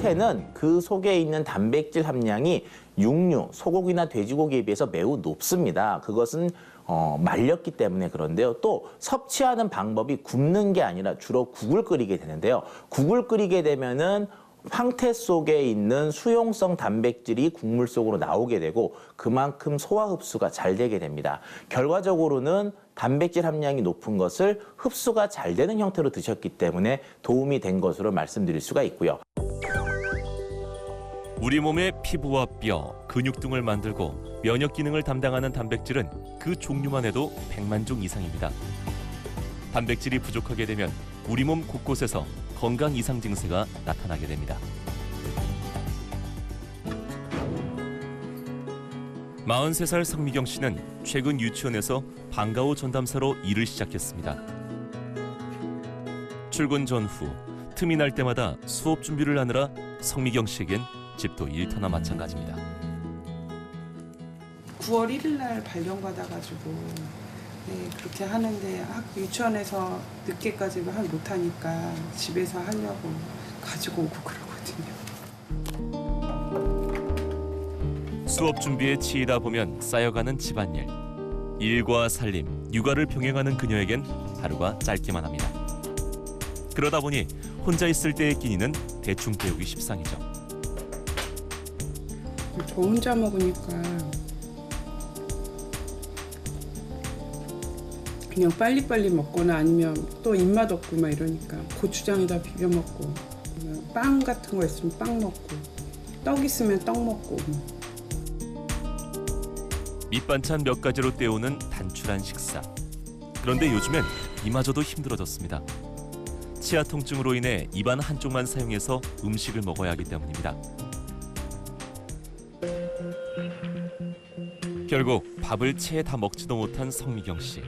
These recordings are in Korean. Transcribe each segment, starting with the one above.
황태는 그 속에 있는 단백질 함량이 육류, 소고기나 돼지고기에 비해서 매우 높습니다. 그것은 어, 말렸기 때문에 그런데요. 또 섭취하는 방법이 굽는 게 아니라 주로 국을 끓이게 되는데요. 국을 끓이게 되면은 황태 속에 있는 수용성 단백질이 국물 속으로 나오게 되고 그만큼 소화 흡수가 잘 되게 됩니다. 결과적으로는 단백질 함량이 높은 것을 흡수가 잘 되는 형태로 드셨기 때문에 도움이 된 것으로 말씀드릴 수가 있고요. 우리 몸의 피부와 뼈, 근육 등을 만들고 면역 기능을 담당하는 단백질은 그 종류만 해도 100만 종 이상입니다. 단백질이 부족하게 되면 우리 몸 곳곳에서 건강 이상 증세가 나타나게 됩니다. 43살 성미경 씨는 최근 유치원에서 방과후 전담사로 일을 시작했습니다. 출근 전 후 틈이 날 때마다 수업 준비를 하느라 성미경 씨에겐 집도 일터나 마찬가지입니다. 9월 1일 날 발령 받아가지고 네, 그렇게 하는데 학 유치원에서 늦게까지 하- 못하니까 집에서 하려고 가지고 오고 그러거든요. 수업 준비에 치이다 보면 쌓여가는 집안일. 일과 살림, 육아를 병행하는 그녀에겐 하루가 짧기만 합니다. 그러다 보니 혼자 있을 때의 끼니는 대충 때우기 십상이죠. 저 혼자 먹으니까 그냥 빨리빨리 먹거나 아니면 또 입맛 없고 막 이러니까 고추장에다 비벼 먹고 빵 같은 거 있으면 빵 먹고 떡 있으면 떡 먹고 밑반찬 몇 가지로 때우는 단출한 식사. 그런데 요즘엔 이마저도 힘들어졌습니다. 치아 통증으로 인해 입안 한쪽만 사용해서 음식을 먹어야 하기 때문입니다. 결국 밥을 채 다 먹지도 못한 성미경 씨.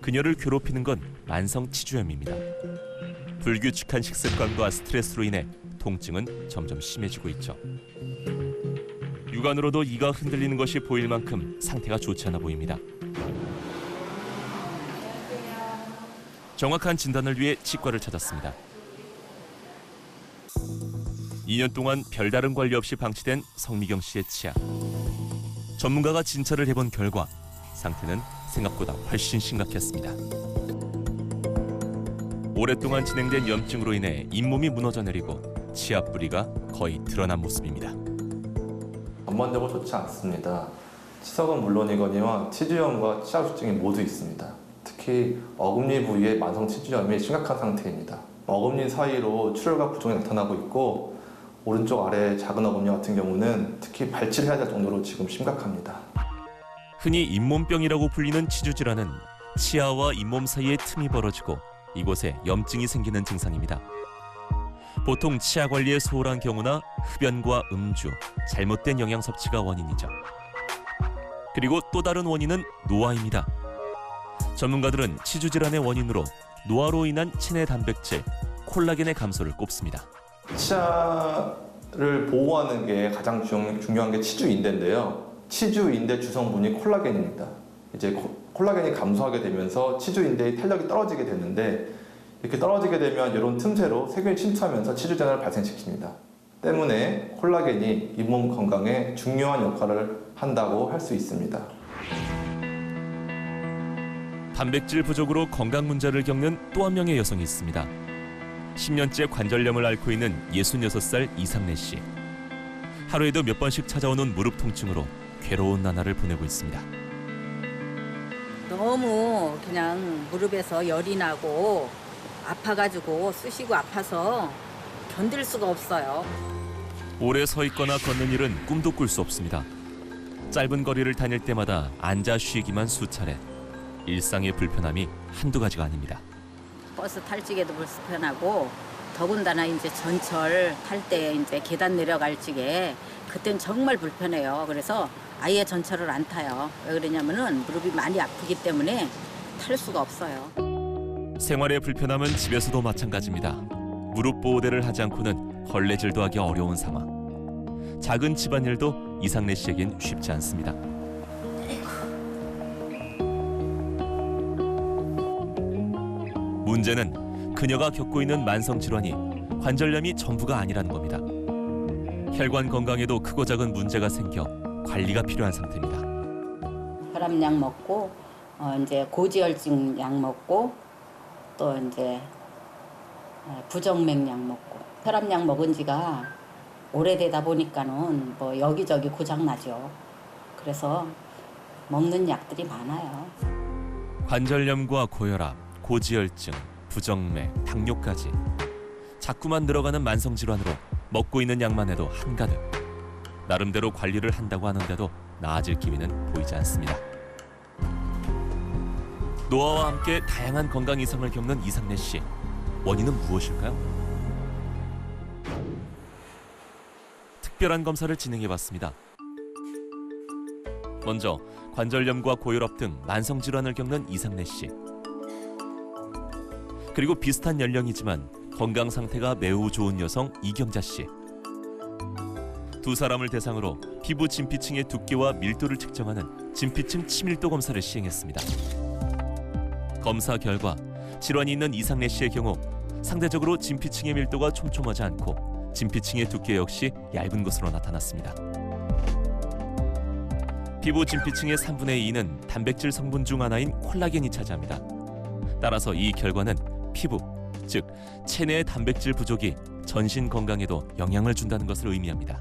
그녀를 괴롭히는 건 만성 치주염입니다. 불규칙한 식습관과 스트레스로 인해 통증은 점점 심해지고 있죠. 육안으로도 이가 흔들리는 것이 보일 만큼 상태가 좋지 않아 보입니다. 정확한 진단을 위해 치과를 찾았습니다. 2년 동안 별다른 관리 없이 방치된 성미경 씨의 치아. 전문가가 진찰을 해본 결과 상태는 생각보다 훨씬 심각했습니다. 오랫동안 진행된 염증으로 인해 잇몸이 무너져 내리고 치아 뿌리가 거의 드러난 모습입니다. 전반적으로 좋지 않습니다. 치석은 물론이거니와 치주염과 치아수증이 모두 있습니다. 특히 어금니 부위의 만성 치주염이 심각한 상태입니다. 어금니 사이로 출혈과 부종이 나타나고 있고 오른쪽 아래 작은 어금니 같은 경우는 특히 발치해야 될 정도로 지금 심각합니다. 흔히 잇몸병이라고 불리는 치주 질환은 치아와 잇몸 사이에 틈이 벌어지고 이곳에 염증이 생기는 증상입니다. 보통 치아 관리에 소홀한 경우나 흡연과 음주, 잘못된 영양 섭취가 원인이죠. 그리고 또 다른 원인은 노화입니다. 전문가들은 치주 질환의 원인으로 노화로 인한 체내 단백질, 콜라겐의 감소를 꼽습니다. 치아를 보호하는 게 가장 중, 중요한 게 치주 인대인데요. 치주 인대 주성분이 콜라겐입니다. 이제 코- 콜라겐이 감소하게 되면서 치주 인대의 탄력이 떨어지게 되는데 이렇게 떨어지게 되면 이런 틈새로 세균이 침투하면서 치주전을 발생시킵니다. 때문에 콜라겐이 잇몸 건강에 중요한 역할을 한다고 할 수 있습니다. 단백질 부족으로 건강 문제를 겪는 또 한 명의 여성이 있습니다. 10년째 관절염을 앓고 있는 66살 이상래 씨. 하루에도 몇 번씩 찾아오는 무릎 통증으로 괴로운 나날을 보내고 있습니다. 너무 그냥 무릎에서 열이 나고 아파가지고 쑤시고 아파서 견딜 수가 없어요. 오래 서 있거나 걷는 일은 꿈도 꿀 수 없습니다. 짧은 거리를 다닐 때마다 앉아 쉬기만 수차례. 일상의 불편함이 한두 가지가 아닙니다. 버스 탈 적에도 불편하고 더군다나 이제 전철 탈 때 이제 계단 내려갈 적에 그땐 정말 불편해요. 그래서 아예 전철을 안 타요. 왜 그러냐면은 무릎이 많이 아프기 때문에 탈 수가 없어요. 생활의 불편함은 집에서도 마찬가지입니다. 무릎 보호대를 하지 않고는 걸레질도 하기 어려운 상황. 작은 집안일도 이상래 씨에겐 쉽지 않습니다. 문제는 그녀가 겪고 있는 만성 질환이 관절염이 전부가 아니라는 겁니다. 혈관 건강에도 크고 작은 문제가 생겨 관리가 필요한 상태입니다. 혈압약 먹고 어 이제 고지혈증 약 먹고 또 이제 어, 부정맥 약 먹고 혈압약 먹은 지가 오래되다 보니까는 뭐 여기저기 고장 나죠. 그래서 먹는 약들이 많아요. 관절염과 고혈압, 고지혈증, 부정맥, 당뇨까지 자꾸만 늘어가는 만성 질환으로 먹고 있는 약만 해도 한가득. 나름대로 관리를 한다고 하는데도 나아질 기미는 보이지 않습니다. 노화와 함께 다양한 건강 이상을 겪는 이상래 씨. 원인은 무엇일까요? 특별한 검사를 진행해 봤습니다. 먼저 관절염과 고혈압 등 만성 질환을 겪는 이상래 씨. 그리고 비슷한 연령이지만 건강 상태가 매우 좋은 여성 이경자 씨. 두 사람을 대상으로 피부 진피층의 두께와 밀도를 측정하는 진피층 치밀도 검사를 시행했습니다. 검사 결과 질환이 있는 이상래 씨의 경우 상대적으로 진피층의 밀도가 촘촘하지 않고 진피층의 두께 역시 얇은 것으로 나타났습니다. 피부 진피층의 3분의 2는 단백질 성분 중 하나인 콜라겐이 차지합니다. 따라서 이 결과는 피부, 즉 체내의 단백질 부족이 전신 건강에도 영향을 준다는 것을 의미합니다.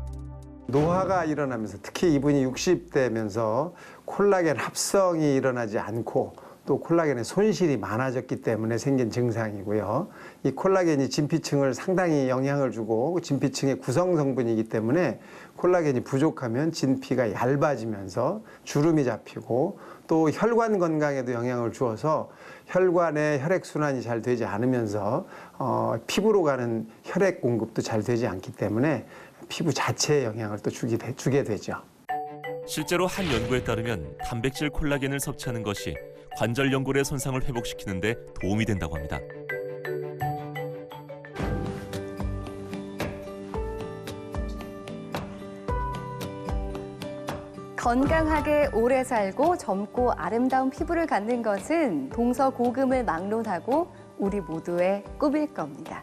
노화가 일어나면서 특히 이분이 60대면서 콜라겐 합성이 일어나지 않고 또 콜라겐의 손실이 많아졌기 때문에 생긴 증상이고요. 이 콜라겐이 진피층을 상당히 영향을 주고 진피층의 구성 성분이기 때문에 콜라겐이 부족하면 진피가 얇아지면서 주름이 잡히고 또 혈관 건강에도 영향을 주어서 혈관의 혈액 순환이 잘 되지 않으면서 어, 피부로 가는 혈액 공급도 잘 되지 않기 때문에 피부 자체에 영향을 또 주게, 되, 주게 되죠. 실제로 한 연구에 따르면 단백질 콜라겐을 섭취하는 것이 관절 연골의 손상을 회복시키는 데 도움이 된다고 합니다. 건강하게 오래 살고 젊고 아름다운 피부를 갖는 것은 동서고금을 막론하고 우리 모두의 꿈일 겁니다.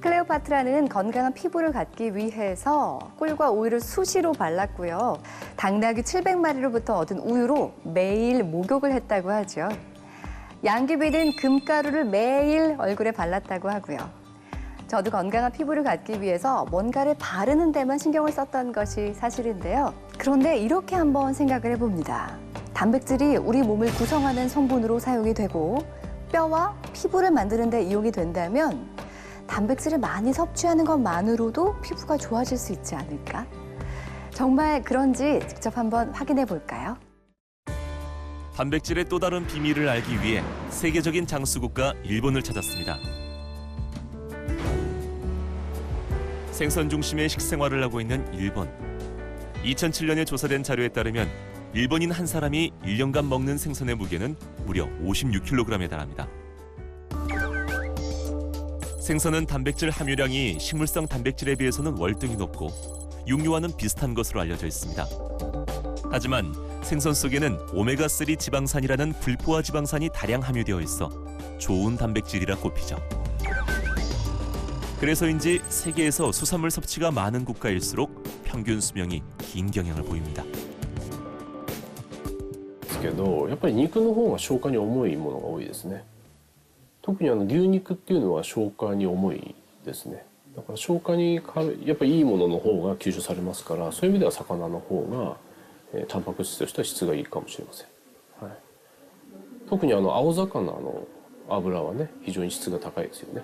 클레오파트라는 건강한 피부를 갖기 위해서 꿀과 우유를 수시로 발랐고요. 당나귀 700마리로부터 얻은 우유로 매일 목욕을 했다고 하죠. 양귀비는 금가루를 매일 얼굴에 발랐다고 하고요. 저도 건강한 피부를 갖기 위해서 뭔가를 바르는 데만 신경을 썼던 것이 사실인데요. 그런데 이렇게 한번 생각을 해봅니다. 단백질이 우리 몸을 구성하는 성분으로 사용이 되고 뼈와 피부를 만드는 데 이용이 된다면 단백질을 많이 섭취하는 것만으로도 피부가 좋아질 수 있지 않을까? 정말 그런지 직접 한번 확인해 볼까요? 단백질의 또 다른 비밀을 알기 위해 세계적인 장수국가 일본을 찾았습니다. 생선 중심의 식생활을 하고 있는 일본. 2007년에 조사된 자료에 따르면 일본인 한 사람이 1년간 먹는 생선의 무게는 무려 56kg에 달합니다. 생선은 단백질 함유량이 식물성 단백질에 비해서는 월등히 높고 육류와는 비슷한 것으로 알려져 있습니다. 하지만 생선 속에는 오메가3 지방산이라는 불포화 지방산이 다량 함유되어 있어 좋은 단백질이라 꼽히죠. 그래서인지 세계에서 수산물 섭취가 많은 국가일수록 평균 수명이 긴 경향을 보입니다. ですけどやっぱり肉の方が消化に重いものが多いですね特にあの牛肉っていうのは消化に重いですねだから消化に軽いやっぱりいいものの方が吸収されますからそういう意味では魚の方が、えータンパク質としては質がいいかもしれません、はい、特にあの青魚の油はね非常に質が高いですよね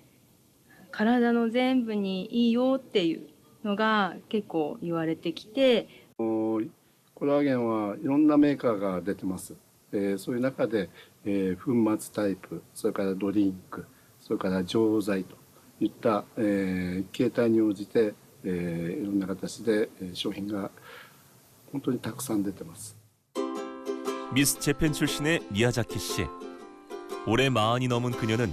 体の全部にいいよっていうのが結構言われてきて コラーゲンはいろんなメーカーが出てます。えーそういう中で、えー粉末タイプ、それからドリンク、それから錠剤といった、えー形態に応じて、えーいろんな形でえー商品が 本当にたくさん出てます。 미스 재팬 출신의 미야자키 씨. 올해 마흔이 넘은 그녀는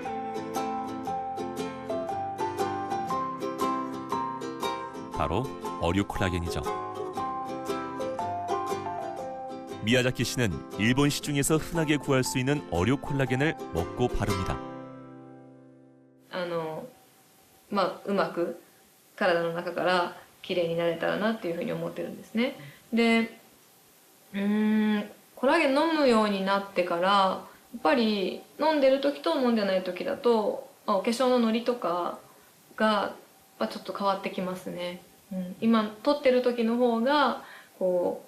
바로 어류 콜라겐이죠. 미야자키 씨는 일본 시중에서 흔하게 구할 수 있는 어류 콜라겐을 먹고 바릅니다. あのまあうまく体の中から綺麗になれたらなっていうふうに思ってるんですね。でうーんコラーゲン飲むようになってからやっぱり飲んでる時と飲んでない時だと、まあ、お化粧ののりとかがやっぱちょっと変わってきますね。 うん、今撮ってる時の方がこ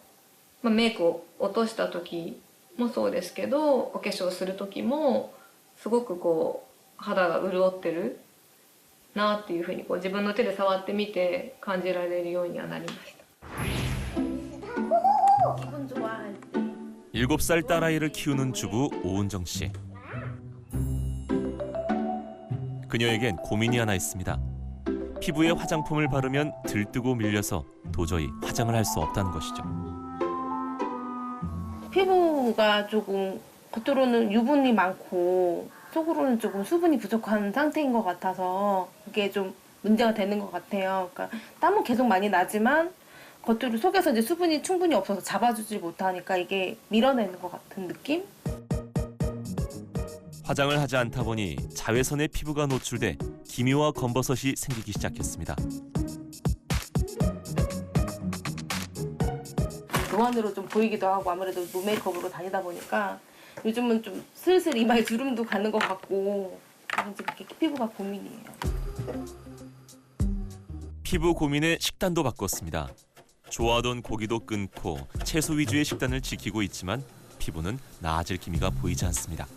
う、まあ、メイクを落とした時もそうですけどお化粧する時もすごくこう肌が潤ってるなっていうふうにこう自分の手で触ってみて感じられるようにはなりました。 7살 딸아이를 키우는 주부 오은정 씨. 그녀에겐 고민이 하나 있습니다. 피부에 화장품을 바르면 들뜨고 밀려서 도저히 화장을 할 수 없다는 것이죠. 피부가 조금 겉으로는 유분이 많고 속으로는 조금 수분이 부족한 상태인 것 같아서 그게 좀 문제가 되는 것 같아요. 그러니까 땀은 계속 많이 나지만 겉으로 속에서 이제 수분이 충분히 없어서 잡아주지 못하니까 이게 밀어내는 것 같은 느낌? 화장을 하지 않다 보니 자외선에 피부가 노출돼 기미와 검버섯이 생기기 시작했습니다. 노안으로 좀 보이기도 하고 아무래도 무메이크업으로 다니다 보니까 요즘은 좀 슬슬 이마에 주름도 가는 것 같고 이제 그게 피부가 고민이에요. 피부 고민에 식단도 바꿨습니다. 좋아하던 고기도 끊고 채소 위주의 식단을 지키고 있지만 피부는 나아질 기미가 보이지 않습니다.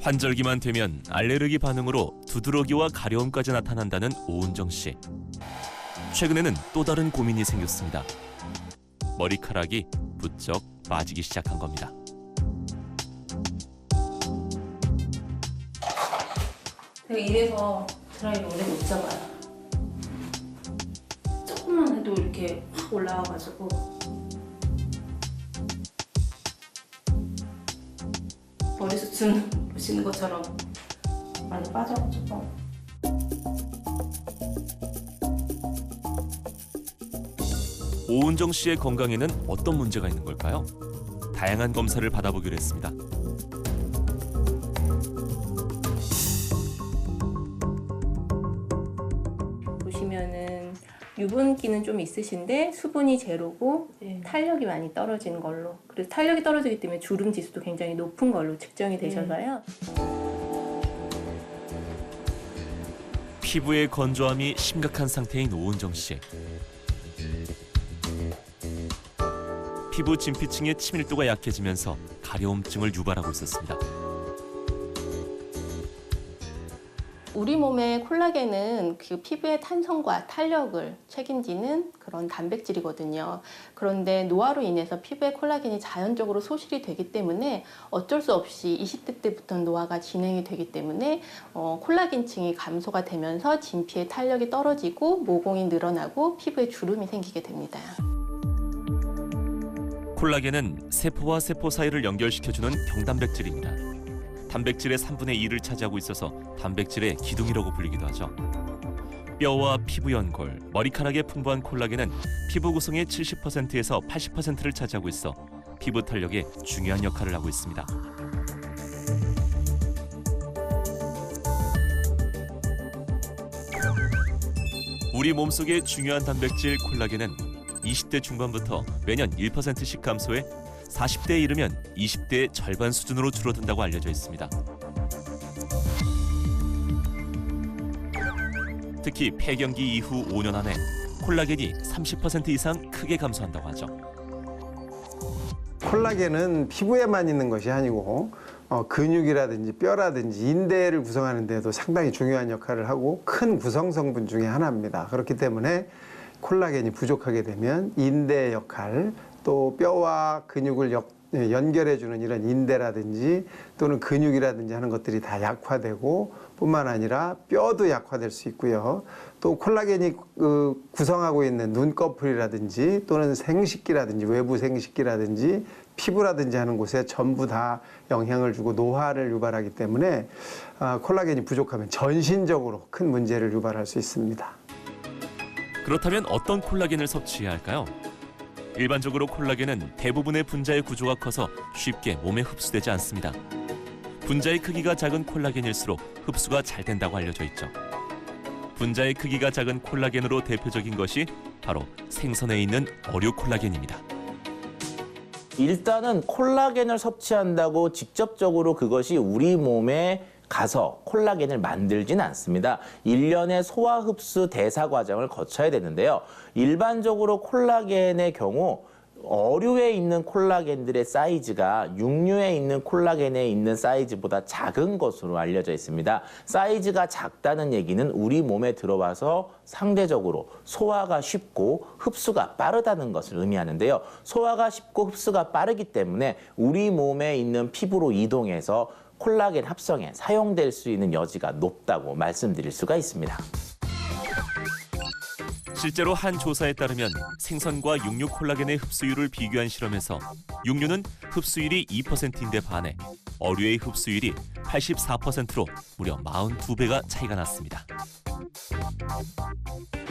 환절기만 되면 알레르기 반응으로 두드러기와 가려움까지 나타난다는 오은정 씨. 최근에는 또 다른 고민이 생겼습니다. 머리카락이 부쩍 빠지기 시작한 겁니다. 제가 이래서 드라이를 오래 못 잡아요. 조금만 해도 이렇게 확 올라와가지고 머리숱은 보시는 것처럼 많이 빠져가지고 오은정 씨의 건강에는 어떤 문제가 있는 걸까요? 다양한 검사를 받아보기로 했습니다. 유분기는 좀 있으신데 수분이 제로고 탄력이 많이 떨어지는 걸로 그래서 탄력이 떨어지기 때문에 주름 지수도 굉장히 높은 걸로 측정이 되셔서요. 피부의 건조함이 심각한 상태인 오은정 씨. 피부 진피층의 치밀도가 약해지면서 가려움증을 유발하고 있었습니다. 우리 몸의 콜라겐은 그 피부의 탄성과 탄력을 책임지는 그런 단백질이거든요. 그런데 노화로 인해서 피부의 콜라겐이 자연적으로 소실이 되기 때문에 어쩔 수 없이 20대 때부터 노화가 진행이 되기 때문에 어, 콜라겐층이 감소가 되면서 진피의 탄력이 떨어지고 모공이 늘어나고 피부에 주름이 생기게 됩니다. 콜라겐은 세포와 세포 사이를 연결시켜주는 경단백질입니다. 단백질의 3분의 2를 차지하고 있어서 단백질의 기둥이라고 불리기도 하죠. 뼈와 피부 연골, 머리카락에 풍부한 콜라겐은 피부 구성의 70%에서 80%를 차지하고 있어 피부 탄력에 중요한 역할을 하고 있습니다. 우리 몸속의 중요한 단백질 콜라겐은 20대 중반부터 매년 1%씩 감소해 40대에 이르면 20대의 절반 수준으로 줄어든다고 알려져 있습니다. 특히 폐경기 이후 5년 안에 콜라겐이 30% 이상 크게 감소한다고 하죠. 콜라겐은 피부에만 있는 것이 아니고 어, 근육이라든지 뼈라든지 인대를 구성하는 데도 상당히 중요한 역할을 하고 큰 구성 성분 중에 하나입니다. 그렇기 때문에 콜라겐이 부족하게 되면 인대 역할 또 뼈와 근육을 역- 예, 연결해주는 이런 인대라든지 또는 근육이라든지 하는 것들이 다 약화되고 뿐만 아니라 뼈도 약화될 수 있고요. 또 콜라겐이 그 구성하고 있는 눈꺼풀이라든지 또는 생식기라든지 외부 생식기라든지 피부라든지 하는 곳에 전부 다 영향을 주고 노화를 유발하기 때문에 아, 콜라겐이 부족하면 전신적으로 큰 문제를 유발할 수 있습니다. 그렇다면 어떤 콜라겐을 섭취해야 할까요? 일반적으로 콜라겐은 대부분의 분자의 구조가 커서 쉽게 몸에 흡수되지 않습니다. 분자의 크기가 작은 콜라겐일수록 흡수가 잘 된다고 알려져 있죠. 분자의 크기가 작은 콜라겐으로 대표적인 것이 바로 생선에 있는 어류 콜라겐입니다. 일단은 콜라겐을 섭취한다고 직접적으로 그것이 우리 몸에 가서 콜라겐을 만들진 않습니다. 일련의 소화 흡수 대사 과정을 거쳐야 되는데요. 일반적으로 콜라겐의 경우 어류에 있는 콜라겐들의 사이즈가 육류에 있는 콜라겐에 있는 사이즈보다 작은 것으로 알려져 있습니다. 사이즈가 작다는 얘기는 우리 몸에 들어와서 상대적으로 소화가 쉽고 흡수가 빠르다는 것을 의미하는데요. 소화가 쉽고 흡수가 빠르기 때문에 우리 몸에 있는 피부로 이동해서 콜라겐 합성에 사용될 수 있는 여지가 높다고 말씀드릴 수가 있습니다. 실제로 한 조사에 따르면 생선과 육류 콜라겐의 흡수율을 비교한 실험에서 육류는 흡수율이 2%인데 반해 어류의 흡수율이 84%로 무려 42배가 차이가 났습니다.